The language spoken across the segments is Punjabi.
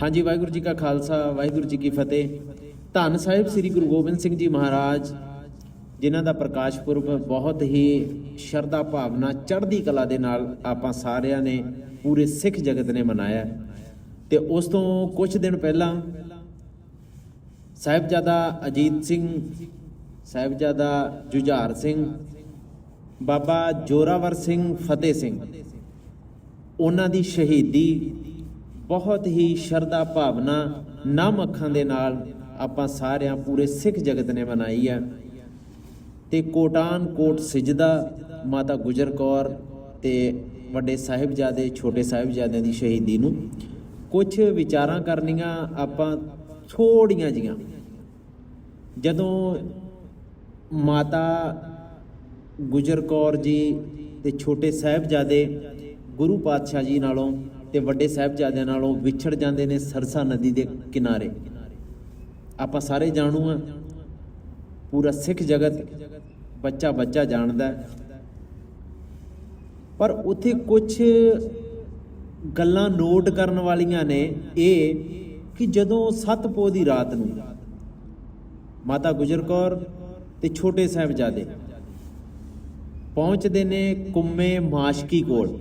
ਹਾਂਜੀ, ਵਾਹਿਗੁਰੂ ਜੀ ਕਾ ਖਾਲਸਾ, ਵਾਹਿਗੁਰੂ ਜੀ ਕੀ ਫਤਿਹ। ਧੰਨ ਸਾਹਿਬ ਸ੍ਰੀ ਗੁਰੂ ਗੋਬਿੰਦ ਸਿੰਘ ਜੀ ਮਹਾਰਾਜ, ਜਿਨ੍ਹਾਂ ਦਾ ਪ੍ਰਕਾਸ਼ ਪੁਰਬ ਬਹੁਤ ਹੀ ਸ਼ਰਧਾ ਭਾਵਨਾ ਚੜ੍ਹਦੀ ਕਲਾ ਦੇ ਨਾਲ ਆਪਾਂ ਸਾਰਿਆਂ ਨੇ ਪੂਰੇ ਸਿੱਖ ਜਗਤ ਨੇ ਮਨਾਇਆ। ਤੇ ਉਸ ਤੋਂ ਕੁਝ ਦਿਨ ਪਹਿਲਾਂ ਸਾਹਿਬਜ਼ਾਦਾ ਅਜੀਤ ਸਿੰਘ, ਸਾਹਿਬਜ਼ਾਦਾ ਜੁਝਾਰ ਸਿੰਘ, ਬਾਬਾ ਜੋਰਾਵਰ ਸਿੰਘ ਫਤਿਹ ਸਿੰਘ, ਉਹਨਾਂ ਦੀ ਸ਼ਹੀਦੀ ਬਹੁਤ ਹੀ ਸ਼ਰਧਾ ਭਾਵਨਾ ਨਮ ਅੱਖਾਂ ਦੇ ਨਾਲ ਆਪਾਂ ਸਾਰਿਆਂ ਪੂਰੇ ਸਿੱਖ ਜਗਤ ਨੇ ਮਨਾਈ ਹੈ ਤੇ ਕੋਟਾਨ ਕੋਟ ਸਜਦਾ ਮਾਤਾ ਗੁਜਰ ਕੌਰ ਤੇ ਵੱਡੇ ਸਾਹਿਬਜ਼ਾਦੇ, ਛੋਟੇ ਸਾਹਿਬਜ਼ਾਦਿਆਂ ਦੀ ਸ਼ਹੀਦੀ ਨੂੰ ਕੁਝ ਵਿਚਾਰਾਂ ਕਰਨੀਆਂ ਆਪਾਂ ਥੋੜੀਆਂ ਜੀਆਂ। ਜਦੋਂ ਮਾਤਾ ਗੁਜਰ ਕੌਰ ਜੀ ਤੇ ਛੋਟੇ ਸਾਹਿਬਜ਼ਾਦੇ ਗੁਰੂ ਪਾਤਸ਼ਾਹ ਜੀ ਨਾਲੋਂ ਤੇ ਵੱਡੇ ਸਾਹਿਬਜ਼ਾਦਿਆਂ ਨਾਲੋਂ ਵਿਛੜ ਜਾਂਦੇ ਨੇ ਸਰਸਾ ਨਦੀ ਦੇ ਕਿਨਾਰੇ। ਆਪਾਂ ਸਾਰੇ ਜਾਣੂ ਆ ਪੂਰਾ ਸਿੱਖ ਜਗਤ ਬੱਚਾ ਬੱਚਾ ਜਾਣਦਾ ਪਰ ਉੱਥੇ ਕੁਝ ਗੱਲਾਂ ਨੋਟ ਕਰਨ ਵਾਲੀਆਂ ਨੇ ਇਹ ਕਿ ਜਦੋਂ ਸਤਪੋ ਦੀ ਰਾਤ ਨੂੰ ਮਾਤਾ ਗੁਜਰ ਕੌਰ ਤੇ ਛੋਟੇ ਸਾਹਿਬਜ਼ਾਦੇ ਪਹੁੰਚਦੇ ਨੇ ਕੁੰਮੇ ਮਾਸ਼ਕੀ ਕੋਲ।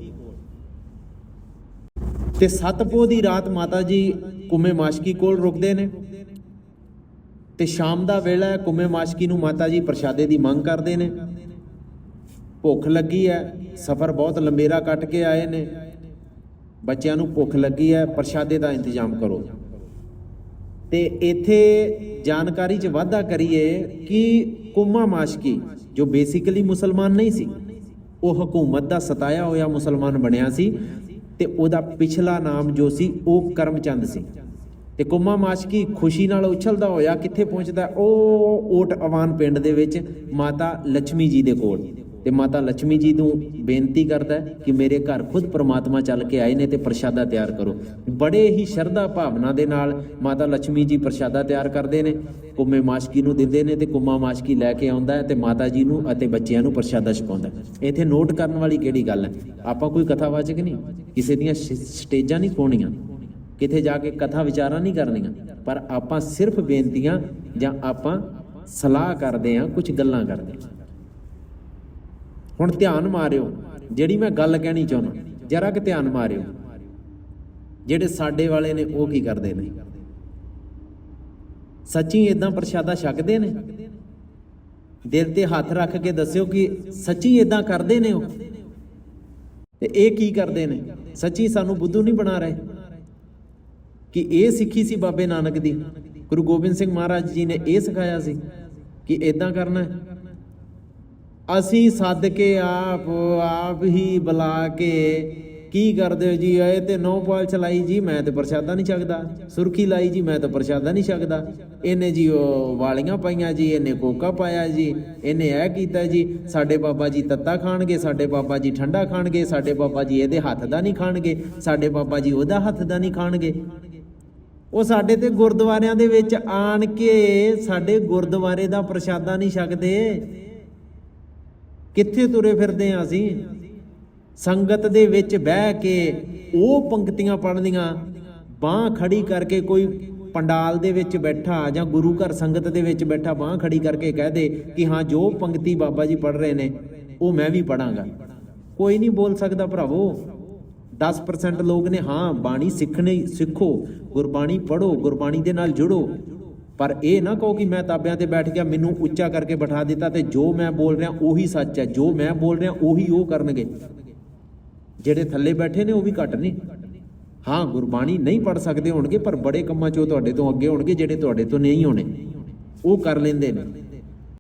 ਤੇ ਸਤਪੋ ਦੀ ਰਾਤ ਮਾਤਾ ਜੀ ਕੁੰਮੇ ਮਾਸ਼ਕੀ ਕੋਲ ਰੁਕਦੇ ਨੇ ਤੇ ਸ਼ਾਮ ਦਾ ਵੇਲਾ ਕੁਮੇ ਮਾਸ਼ਕੀ ਨੂੰ ਮਾਤਾ ਜੀ ਪ੍ਰਸ਼ਾਦੇ ਦੀ ਮੰਗ ਕਰਦੇ ਨੇ। ਭੁੱਖ ਲੱਗੀ ਹੈ, ਸਫ਼ਰ ਬਹੁਤ ਲੰਬੇਰਾ ਕੱਟ ਕੇ ਆਏ ਨੇ। ਬੱਚਿਆਂ ਨੂੰ ਭੁੱਖ ਲੱਗੀ ਹੈ, ਪ੍ਰਸ਼ਾਦੇ ਦਾ ਇੰਤਜ਼ਾਮ ਕਰੋ। ਤੇ ਇੱਥੇ ਜਾਣਕਾਰੀ 'ਚ ਵਾਧਾ ਕਰੀਏ ਕਿ ਕੁੰਮਾ ਮਾਸ਼ਕੀ, ਜੋ ਬੇਸਿਕਲੀ ਮੁਸਲਮਾਨ ਨਹੀਂ ਸੀ, ਉਹ ਹਕੂਮਤ ਦਾ ਸਤਾਇਆ ਹੋਇਆ ਮੁਸਲਮਾਨ ਬਣਿਆ ਸੀ। ਤੇ ਉਹਦਾ ਪਿਛਲਾ ਨਾਮ ਜੋ ਸੀ, ਉਹ ਕਰਮਚੰਦ ਸੀ। ਤੇ ਕੁੰਮਾ ਮਾਸ਼ਕੀ ਖੁਸ਼ੀ ਨਾਲ ਉਛਲਦਾ ਹੋਇਆ ਕਿੱਥੇ ਪਹੁੰਚਦਾ, ਉਹ ਓਟ ਅਵਾਨ ਪਿੰਡ ਦੇ ਵਿੱਚ ਮਾਤਾ ਲక్ష్ਮੀ ਜੀ ਦੇ ਕੋਲ। ਤੇ ਮਾਤਾ ਲక్ష్ਮੀ ਜੀ ਨੂੰ ਬੇਨਤੀ ਕਰਦਾ ਕਿ ਮੇਰੇ ਘਰ ਖੁਦ ਪ੍ਰਮਾਤਮਾ ਚੱਲ ਕੇ ਆਏ ਨੇ ਤੇ ਪ੍ਰਸ਼ਾਦਾ ਤਿਆਰ ਕਰੋ। ਬੜੇ ਹੀ ਸ਼ਰਧਾ ਭਾਵਨਾ ਦੇ ਨਾਲ ਮਾਤਾ ਲక్ష్ਮੀ ਜੀ ਪ੍ਰਸ਼ਾਦਾ ਤਿਆਰ ਕਰਦੇ ਨੇ। ਕੁੰਮੇ ਮਾਸ਼ਕੀ ਨੂੰ ਦਿੰਦੇ ਨੇ ਤੇ ਕੁੰਮਾ ਮਾਸ਼ਕੀ ਲੈ ਕੇ ਆਉਂਦਾ ਤੇ ਮਾਤਾ ਜੀ ਨੂੰ ਅਤੇ ਬੱਚਿਆਂ ਨੂੰ ਪ੍ਰਸ਼ਾਦਾ ਛਕਾਉਂਦਾ ਇੱਥੇ ਨੋਟ ਕਰਨ ਵਾਲੀ ਕਿਹੜੀ ਗੱਲ ਹੈ? ਆਪਾਂ ਕੋਈ ਕਥਾਵਾਚਕ ਨਹੀਂ? ਕਿਸੇ ਦੀਆਂ ਸਟੇਜਾਂ ਨਹੀਂ ਪਾਉਣੀਆਂ ਕਿਤੇ ਜਾ ਕੇ ਕਥਾ ਵਿਚਾਰਾਂ ਨਹੀਂ ਕਰਨੀਆਂ। ਪਰ ਆਪਾਂ ਸਿਰਫ ਬੇਨਤੀਆਂ ਜਾਂ ਆਪਾਂ ਸਲਾਹ ਕਰਦੇ ਆ ਕੁਝ ਗੱਲਾਂ ਕਰਦੇ ਆ ਹੁਣ ਧਿਆਨ ਮਾਰਿਓ, ਜਿਹੜੀ ਮੈਂ ਗੱਲ ਕਹਿਣੀ ਚਾਹੁੰਦਾ, ਜਰਾ ਕਿ ਧਿਆਨ ਮਾਰਿਓ। ਜਿਹੜੇ ਸਾਡੇ ਵਾਲੇ ਨੇ, ਉਹ ਕੀ ਕਰਦੇ ਨੇ? ਸੱਚੀ ਇਦਾਂ ਪ੍ਰਸ਼ਾਦਾ ਛਕਦੇ ਨੇ? ਦਿਲ ਤੇ ਹੱਥ ਰੱਖ ਕੇ ਦੱਸਿਓ ਕਿ ਸੱਚੀ ਇਦਾਂ ਕਰਦੇ ਨੇ ਉਹ? ਤੇ ਇਹ ਕੀ ਕਰਦੇ ਨੇ? ਸੱਚੀ ਸਾਨੂੰ ਬੁੱਧੂ ਨਹੀਂ ਬਣਾ ਰਹੇ? ਕਿ ਇਹ ਸਿੱਖੀ ਸੀ ਬਾਬੇ ਨਾਨਕ ਦੀ? ਗੁਰੂ ਗੋਬਿੰਦ ਸਿੰਘ ਮਹਾਰਾਜ ਜੀ ਨੇ ਇਹ ਸਿਖਾਇਆ ਸੀ ਕਿ ਇਦਾਂ ਕਰਨਾ ਹੈ? ਅਸੀਂ ਸੱਦ ਕੇ ਆਪ ਆਪ ਹੀ ਬੁਲਾ ਕੇ ਕੀ ਕਰਦੇ ਹੋ ਜੀ? ਇਹ ਤੇ ਨੌ ਪਾਲ ਚਲਾਈ ਜੀ, ਮੈਂ ਤੇ ਪ੍ਰਸ਼ਾਦਾ ਨਹੀਂ ਛਕਦਾ। ਸੁਰਖੀ ਲਾਈ ਜੀ, ਮੈਂ ਤਾਂ ਪ੍ਰਸ਼ਾਦਾ ਨਹੀਂ ਛਕਦਾ। ਇਹਨੇ ਜੀ ਉਹ ਵਾਲੀਆਂ ਪਾਈਆਂ ਜੀ, ਇਹਨੇ ਕੋਕਾ ਪਾਇਆ ਜੀ, ਇਹਨੇ ਇਹ ਕੀਤਾ ਜੀ, ਸਾਡੇ ਬਾਬਾ ਜੀ ਤੱਤਾ ਖਾਣਗੇ, ਸਾਡੇ ਬਾਬਾ ਜੀ ਠੰਡਾ ਖਾਣਗੇ, ਸਾਡੇ ਬਾਬਾ ਜੀ ਇਹਦੇ ਹੱਥ ਦਾ ਨਹੀਂ ਖਾਣਗੇ, ਸਾਡੇ ਬਾਬਾ ਜੀ ਉਹਦਾ ਹੱਥ ਦਾ ਨਹੀਂ ਖਾਣਗੇ। ਉਹ ਸਾਡੇ ਤੇ ਗੁਰਦੁਆਰਿਆਂ ਦੇ ਵਿੱਚ ਆਣ ਕੇ ਸਾਡੇ ਗੁਰਦੁਆਰੇ ਦਾ ਪ੍ਰਸ਼ਾਦਾ ਨਹੀਂ ਛਕਦੇ। ਕਿੱਥੇ ਤੁਰੇ ਫਿਰਦੇ ਆ ਅਸੀਂ? ਸੰਗਤ ਦੇ ਵਿੱਚ ਬਹਿ ਕੇ ਉਹ ਪੰਕਤੀਆਂ ਪੜ੍ਹਨੀਆਂ ਬਾਹ ਖੜੀ ਕਰਕੇ ਕੋਈ ਪੰਡਾਲ ਦੇ ਵਿੱਚ ਬੈਠਾ ਜਾਂ ਗੁਰੂ ਘਰ ਸੰਗਤ ਦੇ ਵਿੱਚ ਬੈਠਾ, ਬਾਹ ਖੜੀ ਕਰਕੇ ਕਹਿ ਦੇ ਕਿ ਹਾਂ, ਜੋ ਪੰਕਤੀ ਬਾਬਾ ਜੀ ਪੜ੍ਹ ਰਹੇ ਨੇ, ਉਹ ਮੈਂ ਵੀ ਪੜਾਂਗਾ ਕੋਈ ਨਹੀਂ ਬੋਲ ਸਕਦਾ ਭਰਾਵੋ। 10% ਲੋਕ ਨੇ, ਹਾਂ, ਬਾਣੀ ਸਿੱਖਣੀ ਸਿੱਖੋ, ਗੁਰਬਾਣੀ ਪੜੋ ਗੁਰਬਾਣੀ ਦੇ ਨਾਲ ਜੁੜੋ। ਪਰ ਇਹ ਨਾ ਕਹੋ ਕਿ ਮੈਂ ਤਾਬਿਆਂ ਤੇ ਬੈਠ ਗਿਆ, ਮੈਨੂੰ ਉੱਚਾ ਕਰਕੇ ਬਿਠਾ ਦਿੱਤਾ ਤੇ ਜੋ ਮੈਂ ਬੋਲ ਰਿਹਾ ਉਹੀ ਸੱਚ ਹੈ। ਜੋ ਮੈਂ ਬੋਲ ਰਿਹਾ ਉਹੀ ਉਹ ਕਰਨਗੇ। ਜਿਹੜੇ ਥੱਲੇ ਬੈਠੇ ਨੇ ਉਹ ਵੀ ਘੱਟ ਨਹੀਂ। ਹਾਂ, ਗੁਰਬਾਣੀ ਨਹੀਂ ਪੜ ਸਕਦੇ ਹੋਣਗੇ, ਪਰ ਬੜੇ ਕੰਮਾਂ 'ਚ ਉਹ ਤੁਹਾਡੇ ਤੋਂ ਅੱਗੇ ਹੋਣਗੇ, ਜਿਹੜੇ ਤੁਹਾਡੇ ਤੋਂ ਨਹੀਂ ਹੋਣੇ। ਉਹ ਕਰ ਲੈਂਦੇ ਨੇ।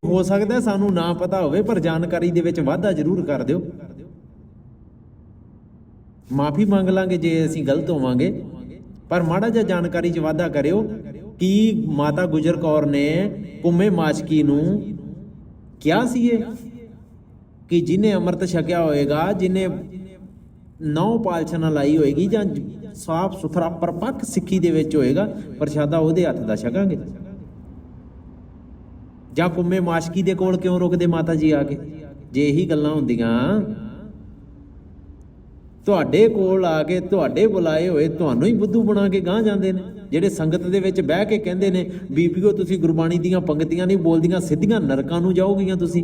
ਹੋ ਸਕਦਾ ਸਾਨੂੰ ਨਾ ਪਤਾ ਹੋਵੇ, ਪਰ ਜਾਣਕਾਰੀ ਦੇ ਵਿੱਚ ਵਾਧਾ ਜ਼ਰੂਰ ਕਰ ਦਿਓ। ਮਾਫੀ ਮੰਗ ਲਾਂਗੇ ਜੇ ਅਸੀਂ ਗਲਤ ਹੋਵਾਂਗੇ। ਪਰ ਮਾੜਾ ਜਿਹਾ ਜਾਣਕਾਰੀ 'ਚ ਵਾਧਾ ਕਰਿਓ। ਕਿ ਮਾਤਾ ਗੁਜਰ ਕੌਰ ਨੇ ਕੁੰਮੇ ਮਾਚਕੀ ਨੂੰ ਕਿਹਾ ਸੀ ਇਹ? ਕਿ ਜਿਨੇ ਅੰਮ੍ਰਿਤ ਛਕਿਆ ਹੋਏਗਾ, ਜਿਨੇ ਨੌ ਪਾਲਛਣਾ ਲਾਈ ਹੋਏਗੀ ਜਾਂ ਸਾਫ਼ ਸੁਥਰਾ ਪਰਪੱਕ ਸਿੱਖੀ ਦੇ ਵਿੱਚ ਹੋਏਗਾ, ਪ੍ਰਸ਼ਾਦਾ ਉਹਦੇ ਹੱਥ ਦਾ ਛਕਾਂਗੇ। ਜਾਂ ਕੁੰਮੇ ਮਾਸ਼ਕੀ ਦੇ ਕੋਲ ਕਿਉਂ ਰੁਕਦੇ ਮਾਤਾ ਜੀ ਆ ਕੇ? ਜੇ ਇਹੀ ਗੱਲਾਂ ਹੁੰਦੀਆਂ, ਤੁਹਾਡੇ ਕੋਲ ਆ ਕੇ ਤੁਹਾਡੇ ਬੁਲਾਏ ਹੋਏ ਤੁਹਾਨੂੰ ਹੀ ਬੁੱਧੂ ਬਣਾ ਕੇ ਗਾਂ ਜਾਂਦੇ ਨੇ। ਜਿਹੜੇ ਸੰਗਤ ਦੇ ਵਿੱਚ ਬਹਿ ਕੇ ਕਹਿੰਦੇ ਨੇ, ਬੀਬੀਓ ਤੁਸੀਂ ਗੁਰਬਾਣੀ ਦੀਆਂ ਪੰਕਤੀਆਂ ਨਹੀਂ ਬੋਲਦੀਆਂ, ਸਿੱਧੀਆਂ ਨਰਕਾਂ ਨੂੰ ਜਾਓਗੀਆਂ ਤੁਸੀਂ।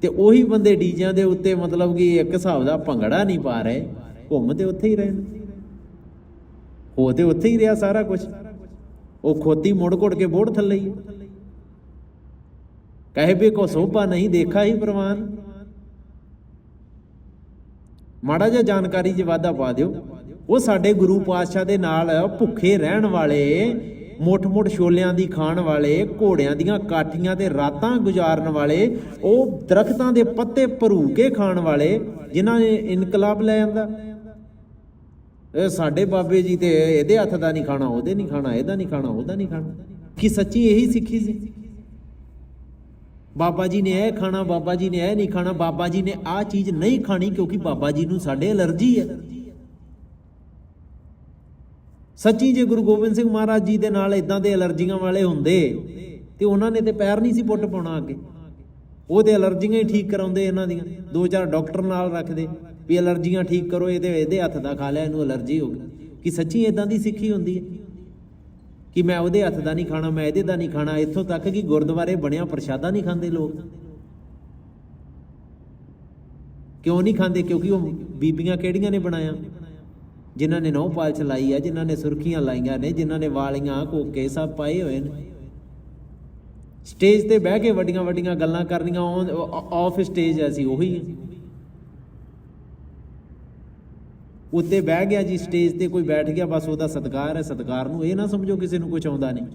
ਤੇ ਉਹੀ ਬੰਦੇ ਡੀਜਿਆਂ ਦੇ ਉੱਤੇ ਮਤਲਬ ਕਿ ਇੱਕ ਹਿਸਾਬ ਦਾ ਭੰਗੜਾ ਨਹੀਂ ਪਾ ਰਹੇ ਘੁੰਮਦੇ ਉੱਥੇ ਹੀ ਰਹੇ ਨੇ ਹੋ ਉੱਥੇ ਹੀ ਰਿਹਾ ਸਾਰਾ ਕੁਝ ਉਹ ਖੋਤੀ ਮੁੜ ਘੁੜ ਕੇ ਬੋੜ ਥੱਲੇ ਹੀ। ਕਹੇ ਵੀ ਕੋ ਸੋਭਾ ਨਹੀਂ ਦੇਖਾ ਹੀ ਪ੍ਰਵਾਨ। ਮਾੜਾ ਜਿਹਾ ਜਾਣਕਾਰੀ 'ਚ ਵਾਧਾ ਪਾ ਦਿਓ। ਉਹ ਸਾਡੇ ਗੁਰੂ ਪਾਤਸ਼ਾਹ ਦੇ ਨਾਲ ਭੁੱਖੇ ਰਹਿਣ ਵਾਲੇ, ਮੋਠ-ਮੋਠ ਛੋਲਿਆਂ ਦੀ ਖਾਣ ਵਾਲੇ, ਘੋੜਿਆਂ ਦੀਆਂ ਕਾਠੀਆਂ ਤੇ ਰਾਤਾਂ ਗੁਜ਼ਾਰਨ ਵਾਲੇ, ਉਹ ਦਰਖਤਾਂ ਦੇ ਪੱਤੇ ਭਰੂ ਕੇ ਖਾਣ ਵਾਲੇ, ਜਿਨ੍ਹਾਂ ਨੇ ਇਨਕਲਾਬ ਲੈ ਆਂਦਾ। ਇਹ ਸਾਡੇ ਬਾਬੇ ਜੀ ਤੇ ਇਹਦੇ ਹੱਥ ਦਾ ਨਹੀਂ ਖਾਣਾ, ਉਹਦੇ ਨਹੀਂ ਖਾਣਾ, ਇਹਦਾ ਨਹੀਂ ਖਾਣਾ, ਉਹਦਾ ਨਹੀਂ ਖਾਣਾ। ਕੀ ਸੱਚੀ ਇਹੀ ਸਿੱਖੀ ਸੀ? ਬਾਬਾ ਜੀ ਨੇ ਇਹ ਖਾਣਾ, ਬਾਬਾ ਜੀ ਨੇ ਇਹ ਨਹੀਂ ਖਾਣਾ, ਬਾਬਾ ਜੀ ਨੇ ਆਹ ਚੀਜ਼ ਨਹੀਂ ਖਾਣੀ ਕਿਉਂਕਿ ਬਾਬਾ ਜੀ ਨੂੰ ਸਾਡੇ ਅਲਰਜੀ ਹੈ। ਸੱਚੀ ਜੇ ਗੁਰੂ ਗੋਬਿੰਦ ਸਿੰਘ ਮਹਾਰਾਜ ਜੀ ਦੇ ਨਾਲ ਇਦਾਂ ਦੇ ਅਲਰਜੀਆਂ ਵਾਲੇ ਹੁੰਦੇ, ਤੇ ਉਹਨਾਂ ਨੇ ਤੇ ਪੈਰ ਨਹੀਂ ਸੀ ਪੁੱਟ ਪਾਉਣਾ ਅੱਗੇ। ਉਹ ਤੇ ਅਲਰਜੀਆਂ ਹੀ ਠੀਕ ਕਰਾਉਂਦੇ ਇਹਨਾਂ ਦੀਆਂ। ਦੋ ਚਾਰ ਡਾਕਟਰ ਨਾਲ ਰੱਖਦੇ ਵੀ ਅਲਰਜੀਆਂ ਠੀਕ ਕਰੋ ਇਹਦੇ ਇਹਦੇ ਹੱਥ ਦਾ ਖਾ ਲਿਆ, ਇਹਨੂੰ ਅਲਰਜੀ ਹੋ ਗਈ। ਕਿ ਸੱਚੀ ਇਦਾਂ ਦੀ ਸਿੱਖੀ ਹੁੰਦੀ ਹੈ? ਕਿ ਮੈਂ ਉਹਦੇ ਹੱਥ ਦਾ ਨਹੀਂ ਖਾਣਾ, ਮੈਂ ਇਹਦੇ ਦਾ ਨਹੀਂ ਖਾਣਾ, ਇੱਥੋਂ ਤੱਕ ਕਿ ਗੁਰਦੁਆਰੇ ਬਣਿਆ ਪ੍ਰਸ਼ਾਦਾ ਨਹੀਂ ਖਾਂਦੇ ਲੋਕ। ਕਿਉਂ ਨਹੀਂ ਖਾਂਦੇ? ਕਿਉਂਕਿ ਉਹ ਬੀਬੀਆਂ ਕਿਹੜੀਆਂ ਨੇ ਬਣਾਇਆ? ਜਿਨ੍ਹਾਂ ਨੇ ਨੌ ਪਾਲ ਚਲਾਈ ਆ, ਜਿਨ੍ਹਾਂ ਨੇ ਸੁਰਖੀਆਂ ਲਾਈਆਂ ਨੇ, ਜਿਨ੍ਹਾਂ ਨੇ ਵਾਲੀਆਂ ਕੋਕੇ ਸਭ ਪਾਏ ਹੋਏ ਨੇ। ਸਟੇਜ ਤੇ ਬਹਿ ਕੇ ਵੱਡੀਆਂ ਵੱਡੀਆਂ ਗੱਲਾਂ ਕਰਨੀਆਂ ਆਫ ਸਟੇਜ ਅਸੀਂ ਉਹੀ। ਹਾਂ ਉੱਤੇ ਬਹਿ ਗਿਆ ਜੀ, ਸਟੇਜ ਤੇ ਕੋਈ ਬੈਠ ਗਿਆ, ਬਸ ਉਹਦਾ ਸਤਿਕਾਰ ਹੈ, ਸਤਿਕਾਰ ਨੂੰ ਇਹ ਨਾ ਸਮਝੋ ਕਿਸੇ ਨੂੰ ਕੁਝ ਆਉਂਦਾ ਨਹੀਂ।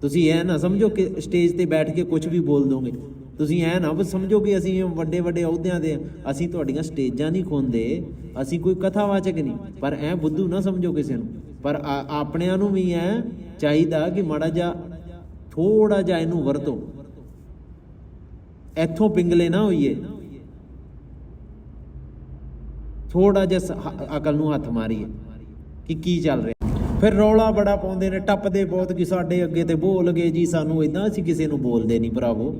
ਤੁਸੀਂ ਇਹ ਨਾ ਸਮਝੋ ਕਿ ਸਟੇਜ ਤੇ ਬੈਠ ਕੇ ਕੁਝ ਵੀ ਬੋਲ ਦੋਗੇ। ਤੁਸੀਂ ਇਹ ਨਾ ਬਸ ਸਮਝੋ ਕਿ ਅਸੀਂ ਵੱਡੇ ਵੱਡੇ ਅਹੁਦਿਆਂ ਦੇ ਅਸੀਂ ਤੁਹਾਡੀਆਂ ਸਟੇਜਾਂ ਨਹੀਂ ਖੋਂਦੇ। ਅਸੀਂ ਕੋਈ ਕਥਾਵਾਚਕ ਨਹੀਂ। ਪਰ ਐ ਬੁੱਧੂ ਨਾ ਸਮਝੋ ਕਿਸੇ ਨੂੰ। ਪਰ ਆਪਣਿਆਂ ਨੂੰ ਵੀ ਐ ਚਾਹੀਦਾ ਕਿ ਮਾੜਾ ਜਿਹਾ ਥੋੜਾ ਜਾ ਇਹਨੂੰ ਵਰਤੋ। ਇੱਥੋਂ ਪਿੰਗਲੇ ਨਾ ਹੋਈਏ। ਥੋੜਾ ਜਿਹਾ ਅਕਲ ਨੂੰ ਹੱਥ ਮਾਰੀਏ ਕਿ ਕੀ ਚੱਲ ਰਿਹਾ। ਫਿਰ ਰੌਲਾ ਬੜਾ ਪਾਉਂਦੇ ਨੇ, ਟੱਪਦੇ ਬਹੁਤ ਕਿ ਸਾਡੇ ਅੱਗੇ ਤੇ ਬੋਲ ਗਏ ਜੀ, ਸਾਨੂੰ ਇਦਾਂ ਅਸੀਂ ਕਿਸੇ ਨੂੰ ਬੋਲਦੇ ਨਹੀਂ, ਭਰਾਵੋ।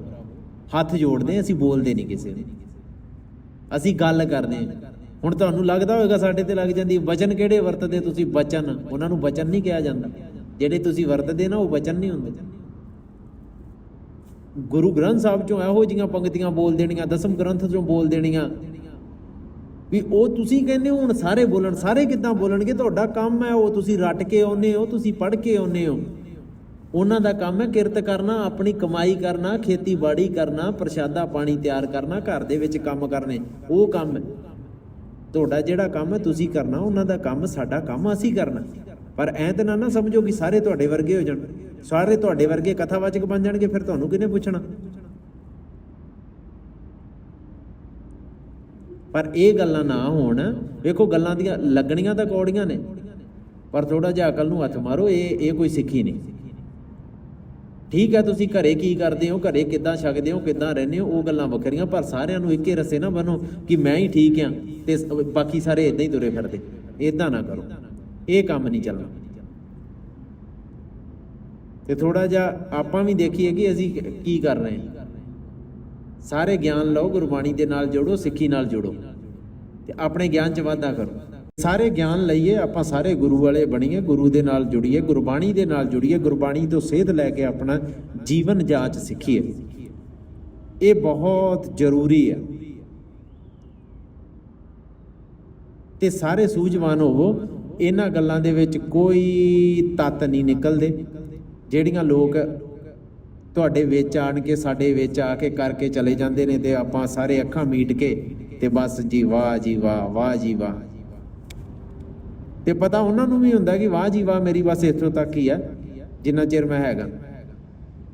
ਹੱਥ ਜੋੜਦੇ ਅਸੀਂ ਬੋਲਦੇ ਨਹੀਂ ਕਿਸੇ ਨੂੰ। ਅਸੀਂ ਗੱਲ ਕਰਦੇ ਹਾਂ। ਹੁਣ ਤੁਹਾਨੂੰ ਲੱਗਦਾ ਹੋਵੇਗਾ ਸਾਡੇ ਤੇ ਲੱਗ ਜਾਂਦੀ, ਵਚਨ ਕਿਹੜੇ ਵਰਤਦੇ ਤੁਸੀਂ? ਬਚਨ ਉਹਨਾਂ ਨੂੰ ਬਚਨ ਨਹੀਂ ਕਿਹਾ ਜਾਂਦਾ। ਜਿਹੜੇ ਤੁਸੀਂ ਵਰਤਦੇ ਨਾ, ਉਹ ਬਚਨ ਨਹੀਂ ਹੁੰਦੇ। ਗੁਰੂ ਗ੍ਰੰਥ ਸਾਹਿਬ ਚੋਂ ਇਹੋ ਜੀਆਂ ਪੰਕਤੀਆਂ ਬੋਲ ਦੇਣੀਆਂ, ਦਸਮ ਗ੍ਰੰਥ ਚੋਂ ਬੋਲ ਦੇਣੀਆਂ। ਵੀ ਉਹ ਤੁਸੀਂ ਕਹਿੰਦੇ ਹੋ, ਹੁਣ ਸਾਰੇ ਬੋਲਣ, ਸਾਰੇ ਕਿੱਦਾਂ ਬੋਲਣਗੇ? ਤੁਹਾਡਾ ਕੰਮ ਹੈ ਉਹ, ਤੁਸੀਂ ਰੱਟ ਕੇ ਆਉਨੇ ਹੋ, ਤੁਸੀਂ ਪੜ੍ਹ ਕੇ ਆਉਨੇ ਹੋ। ਉਹਨਾਂ ਦਾ ਕੰਮ ਹੈ ਕਿਰਤ ਕਰਨਾ, ਆਪਣੀ ਕਮਾਈ ਕਰਨਾ, ਖੇਤੀਬਾੜੀ ਕਰਨਾ, ਪ੍ਰਸ਼ਾਦਾ ਪਾਣੀ ਤਿਆਰ ਕਰਨਾ, ਘਰ ਦੇ ਵਿੱਚ ਕੰਮ ਕਰਨੇ। ਉਹ ਕੰਮ ਹੈ। ਤੁਹਾਡਾ ਜਿਹੜਾ ਕੰਮ ਹੈ, ਤੁਸੀਂ ਕਰਨਾ, ਉਹਨਾਂ ਦਾ ਕੰਮ, ਸਾਡਾ ਕੰਮ, ਅਸੀਂ ਕਰਨਾ। ਪਰ ਐਂ ਤਾਂ ਨਾ ਨਾ ਸਮਝੋ ਕਿ ਸਾਰੇ ਤੁਹਾਡੇ ਵਰਗੇ ਹੋ ਜਾਣ। ਸਾਰੇ ਤੁਹਾਡੇ ਵਰਗੇ ਕਥਾਵਾਚਕ ਬਣ ਜਾਣਗੇ, ਫਿਰ ਤੁਹਾਨੂੰ ਕਿਹਨੇ ਪੁੱਛਣਾ? ਪਰ ਇਹ ਗੱਲਾਂ ਨਾ ਹੋਣ। ਵੇਖੋ, ਗੱਲਾਂ ਦੀਆਂ ਲੱਗਣੀਆਂ ਤਾਂ ਕੌੜੀਆਂ ਨੇ। ਪਰ ਥੋੜਾ ਜਿਹਾ ਅਕਲ ਨੂੰ ਹੱਥ ਮਾਰੋ, ਇਹ ਇਹ ਕੋਈ ਸਿੱਖੀ ਨਹੀਂ। ਠੀਕ ਹੈ, ਤੁਸੀਂ ਘਰੇ ਕੀ ਕਰਦੇ ਹੋ, ਘਰੇ ਕਿੱਦਾਂ ਛਕਦੇ ਹੋ, ਕਿੱਦਾਂ ਰਹਿੰਦੇ ਹੋ, ਉਹ ਗੱਲਾਂ ਵੱਖਰੀਆਂ, ਪਰ ਸਾਰਿਆਂ ਨੂੰ ਇੱਕੇ ਰਸੇ ਨਾ ਬਣੋ ਕਿ ਮੈਂ ਹੀ ਠੀਕ ਆ ਤੇ ਬਾਕੀ ਸਾਰੇ ਇਦਾਂ ਹੀ ਤੁਰੇ ਫਿਰਦੇ। ਇਦਾਂ ਨਾ ਕਰੋ। ਇਹ ਕੰਮ ਨਹੀਂ ਚੱਲਣਾ। ਤੇ ਥੋੜਾ ਜਿਹਾ ਆਪਾਂ ਵੀ ਦੇਖੀਏ ਕਿ ਅਸੀਂ ਕੀ ਕਰ ਰਹੇ ਹਾਂ। ਸਾਰੇ ਗਿਆਨ ਲਓ, ਗੁਰਬਾਣੀ ਦੇ ਨਾਲ ਜੋੜੋ, ਸਿੱਖੀ ਨਾਲ ਜੋੜੋ। ਤੇ ਆਪਣੇ ਗਿਆਨ 'ਚ ਵਾਧਾ ਕਰੋ। ਸਾਰੇ ਗਿਆਨ ਲਈਏ, ਆਪਾਂ ਸਾਰੇ ਗੁਰੂ ਵਾਲੇ ਬਣੀਏ, ਗੁਰੂ ਦੇ ਨਾਲ ਜੁੜੀਏ, ਗੁਰਬਾਣੀ ਦੇ ਨਾਲ ਜੁੜੀਏ, ਗੁਰਬਾਣੀ ਤੋਂ ਸੇਧ ਲੈ ਕੇ ਆਪਣਾ ਜੀਵਨ ਜਾਂਚ ਸਿੱਖੀਏ। ਇਹ ਬਹੁਤ ਜ਼ਰੂਰੀ ਹੈ। ਤੇ ਸਾਰੇ ਸੂਝਵਾਨ ਹੋਵੋ ਇਹਨਾਂ ਗੱਲਾਂ ਦੇ ਵਿੱਚ ਕੋਈ ਤੱਤ ਨਹੀਂ ਨਿਕਲਦੇ, ਜਿਹੜੀਆਂ ਲੋਕ ਤੁਹਾਡੇ ਵਿੱਚ ਆਣ ਕੇ, ਸਾਡੇ ਵਿੱਚ ਆ ਕੇ ਕਰਕੇ ਚਲੇ ਜਾਂਦੇ ਨੇ ਤੇ ਆਪਾਂ ਸਾਰੇ ਅੱਖਾਂ ਮੀਟ ਕੇ ਤੇ ਬਸ ਜੀ ਵਾਹ ਜੀ ਵਾਹ ਵਾਹ, ਜੀ ਵਾਹ। ਤੇ ਪਤਾ ਉਹਨਾਂ ਨੂੰ ਵੀ ਹੁੰਦਾ ਕਿ ਵਾਹ ਜੀ ਵਾਹ ਮੇਰੀ ਬਸ ਇੱਥੋਂ ਤੱਕ ਹੀ ਆ, ਜਿੰਨਾ ਚਿਰ ਮੈਂ ਹੈਗਾ।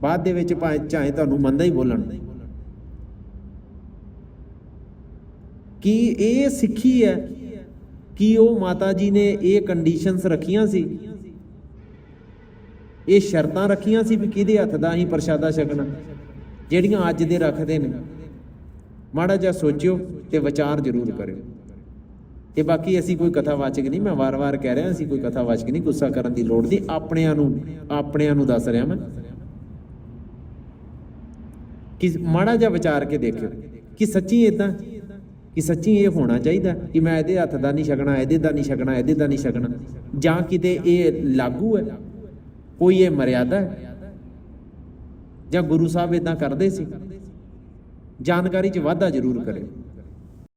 ਬਾਅਦ ਦੇ ਵਿੱਚ ਭਾਵੇਂ ਚਾਹੇ ਤੁਹਾਨੂੰ ਮੰਦਾ ਹੀ ਬੋਲਣ। ਕੀ ਇਹ ਸਿੱਖੀ ਹੈ ਕਿ ਉਹ ਮਾਤਾ ਜੀ ਨੇ ਇਹ ਕੰਡੀਸ਼ਨਸ ਰੱਖੀਆਂ ਸੀ? ਇਹ ਸ਼ਰਤਾਂ ਰੱਖੀਆਂ ਸੀ ਵੀ ਕਿਹਦੇ ਹੱਥ ਦਾ ਅਸੀਂ ਪ੍ਰਸ਼ਾਦਾ ਛਕਣਾ, ਜਿਹੜੀਆਂ ਅੱਜ ਦੇ ਰੱਖਦੇ ਨੇ? ਮਾੜਾ ਜਿਹਾ ਸੋਚਿਓ ਤੇ ਵਿਚਾਰ ਜ਼ਰੂਰ ਕਰਿਓ। ਤੇ ਬਾਕੀ ਅਸੀਂ ਕੋਈ ਕਥਾਵਾਚਕ ਨਹੀਂ, ਮੈਂ ਵਾਰ-ਵਾਰ ਕਹਿ ਰਿਹਾ, ਅਸੀਂ ਕੋਈ ਕਥਾਵਾਚਕ ਨਹੀਂ, ਗੁੱਸਾ ਕਰਨ ਦੀ ਲੋੜ ਨਹੀਂ, ਆਪਣਿਆਂ ਨੂੰ ਆਪਣਿਆਂ ਨੂੰ ਦੱਸ ਰਿਹਾ ਮੈਂ। ਕਿ ਮਾੜਾ ਜਿਹਾ ਵਿਚਾਰ ਕੇ ਦੇਖਿਓ, ਕਿ ਸੱਚੀ ਇਦਾਂ ਕਿ ਸੱਚੀ ਇਹ ਹੋਣਾ ਚਾਹੀਦਾ, ਕਿ ਮੈਂ ਇਹਦੇ ਹੱਥ ਦਾ ਨਹੀਂ ਛਕਣਾ, ਇਹਦੇ ਦਾ ਨਹੀਂ ਛਕਣਾ, ਇਹਦੇ ਦਾ ਨਹੀਂ ਛਕਣਾ, ਜਾਂ ਕਿਤੇ ਇਹ ਲਾਗੂ ਹੈ, ਕੋਈ ਇਹ ਮਰਿਆਦਾ ਹੈ? ਜਾਂ ਗੁਰੂ ਸਾਹਿਬ ਇਦਾਂ ਕਰਦੇ ਸੀ? ਜਾਣਕਾਰੀ 'ਚ ਵਾਧਾ ਜ਼ਰੂਰ ਕਰੇ